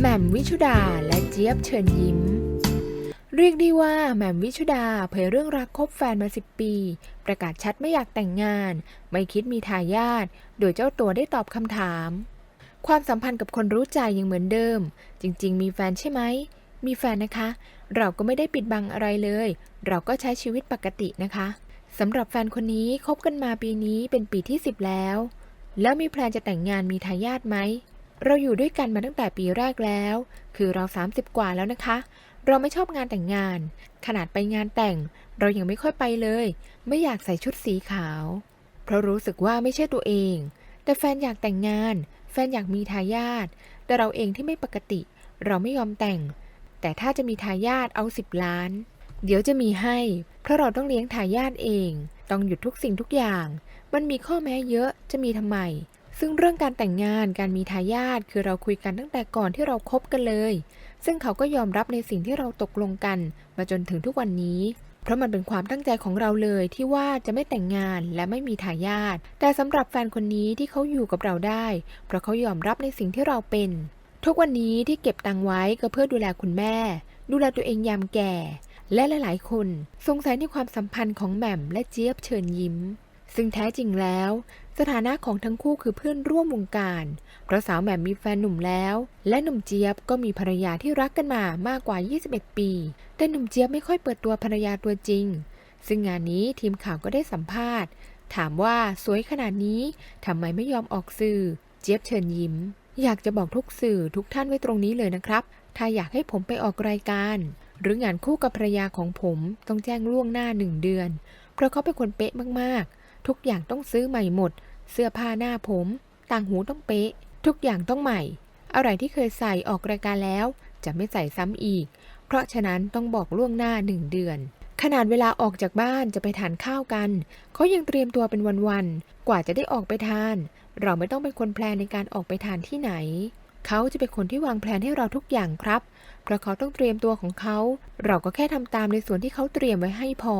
แหม่มวิชุดาและเจี๊ยบเชิญยิ้ม เรียกได้ว่าแหม่มวิชุดาเผยเรื่องรักคบแฟนมาสิบปี ประกาศชัดไม่อยากแต่งงาน ไม่คิดมีทายาทโดยเจ้าตัวได้ตอบคำถาม ความสัมพันธ์กับคนรู้ใจยังเหมือนเดิม จริง ๆ มีแฟนใช่ไหม มีแฟนนะคะ เราก็ไม่ได้ปิดบังอะไรเลย เราก็ใช้ชีวิตปกตินะคะสำหรับแฟนคนนี้คบกันมาปีนี้เป็นปีที่ 10 แล้ว แล้วมีแพลนจะแต่งงานมีทายาทไหม เราอยู่ด้วยกันมาตั้งแต่ปีแรกแล้ว คือเรา 30 กว่าแล้วนะคะ เราไม่ชอบงานแต่งงาน ขนาดไปงานแต่ง เรายังไม่ค่อยไปเลย ไม่อยากใส่ชุดสีขาว เพราะรู้สึกว่าไม่ใช่ตัวเอง แต่แฟนอยากแต่งงาน แฟนอยากมีทายาท แต่เราเองที่ไม่ปกติ เราไม่ยอมแต่ง แต่ถ้าจะมีทายาทเอาสิบล้าน เดี๋ยวจะมีให้ เพราะเราต้องเลี้ยงทายาทเอง ต้องหยุดทุกสิ่งทุกอย่าง มันมีข้อแม้เยอะ จะมีทำไม ซึ่งเรื่องการแต่งงานการมีทายาทคือเราคุยกันตั้งแต่ก่อนที่เราคบกันเลย ซึ่งเขาก็ยอมรับในสิ่งที่เราตกลงกัน มาจนถึงทุกวันนี้ เพราะมันเป็นความตั้งใจของเราเลยที่ว่าจะไม่แต่งงานและไม่มีทายาทแต่สำหรับแฟนคนนี้ที่เขาอยู่กับเราได้ เพราะเขายอมรับในสิ่งที่เราเป็น ทุกวันนี้ที่เก็บตังไว้ก็เพื่อดูแลคุณแม่ ดูแลตัวเองยามแก่ และหลาย ๆ คน สงสัยในความสัมพันธ์ของแหม่มและเจี๊ยบเชิญยิ้ม ซึ่งแท้จริงแล้ว สถานะของทั้งคู่คือเพื่อนร่วมวงการ เพราะสาวแหม่มมีแฟนหนุ่มแล้ว และหนุ่มเจี๊ยบก็มีภรรยาที่รักกันมามากกว่า 21 ปี แต่หนุ่มเจี๊ยบไม่ค่อยเปิดตัวภรรยาตัวจริง ซึ่งงานนี้ทีมข่าวก็ได้สัมภาษณ์ ถามว่าสวยขนาดนี้ทำไมไม่ยอมออกสื่อ เจี๊ยบเชิญยิ้ม อยากจะบอกทุกสื่อทุกท่านไว้ตรงนี้เลยนะครับ ถ้าอยากให้ผมไปออกรายการ หรืองานคู่กับภรรยาของผมต้องแจ้งล่วงหน้าหนึ่งเดือน เพราะเขาเป็นคนเป๊ะมากๆ ทุกอย่างต้องซื้อใหม่หมด เสื้อผ้าหน้าผม ต่างหูต้องเป๊ะ ทุกอย่างต้องใหม่ อะไรที่เคยใส่ออกรายการแล้ว จะไม่ใส่ซ้ำอีก เพราะฉะนั้นต้องบอกล่วงหน้าหนึ่งเดือน ขนาดเวลาออกจากบ้านจะไปทานข้าวกันเขายังเตรียมตัวเป็นวันๆ กว่าจะได้ออกไปทาน เราไม่ต้องเป็นคนแพลนในการออกไปทานที่ไหนเขาจะเป็นคนที่วางแผนให้เราทุกอย่างครับ เพราะเขาต้องเตรียมตัวของเขา เราก็แค่ทำตามในส่วนที่เขาเตรียมไว้ให้พอ